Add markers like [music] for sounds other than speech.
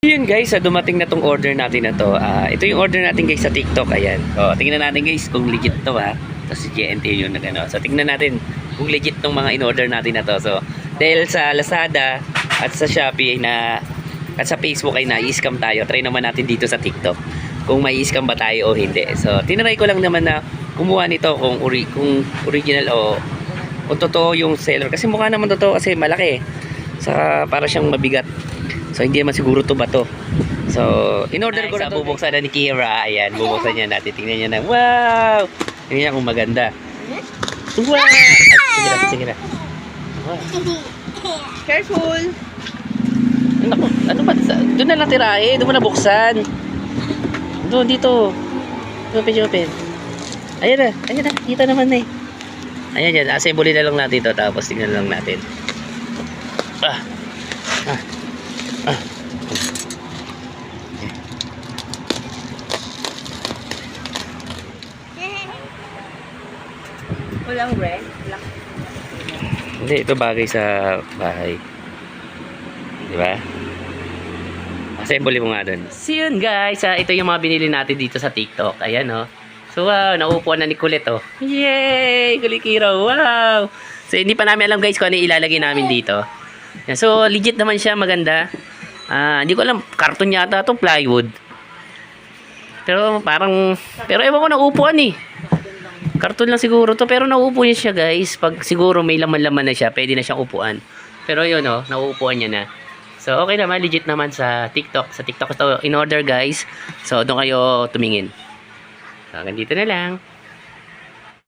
Yun guys, ah, dumating na tong order natin na to. Ah, ito yung order natin guys sa TikTok. Ayan. O, tingnan natin guys kung legit to ha. Tapos si GNT yun ano. So tingnan natin kung legit tong mga in-order natin na to. So dahil sa Lazada at sa Shopee na at sa Facebook ay na-scam tayo. Try naman natin dito sa TikTok kung may scam ba tayo o hindi. So tinry ko lang naman na kumuha nito kung ori kung original o kung totoo yung seller kasi mukha naman totoo kasi malaki. Sa para siyang mabigat. So hindi naman siguro to ba to. So in order ko na to. Bubuksan na ni Kira. Ayan, bubuksan niya natin. Tingnan niya na. Wow! Tingnan niya kung maganda. Wow! Ay, sige na, sige na. Wow. Careful. Naku, ano ba? Doon na lang tirahe. Doon mo na buksan. Doon, dito. Open, open. Ayan na. Ayan na. Kita naman na eh. Ayan yan. Assembly na lang natin ito. Tapos tingnan lang natin. Ah. Ah. [laughs] Walang red. Black. Hindi, ito bagay sa bahay. Di ba? Assembly mo nga doon. So yun guys, ah, ito yung mga binili natin dito sa TikTok. Ayan oh. So wow, nauupuan na ni Kulit oh. Yay! Kulikira, wow! So hindi pa namin alam guys kung ano ilalagay namin dito. Yan, So legit naman siya, maganda. Ah, hindi ko alam, karton yata itong plywood. Pero parang, pero ewan ko na upuan eh. Karton lang siguro to pero nauupo niya siya guys. Pag siguro may laman-laman na siya, pwede na siyang upuan. Pero yun oh, nauupuan niya na. So okay naman, legit naman sa TikTok. Sa TikTok ito in order guys. So doon kayo tumingin. So hanggang na lang.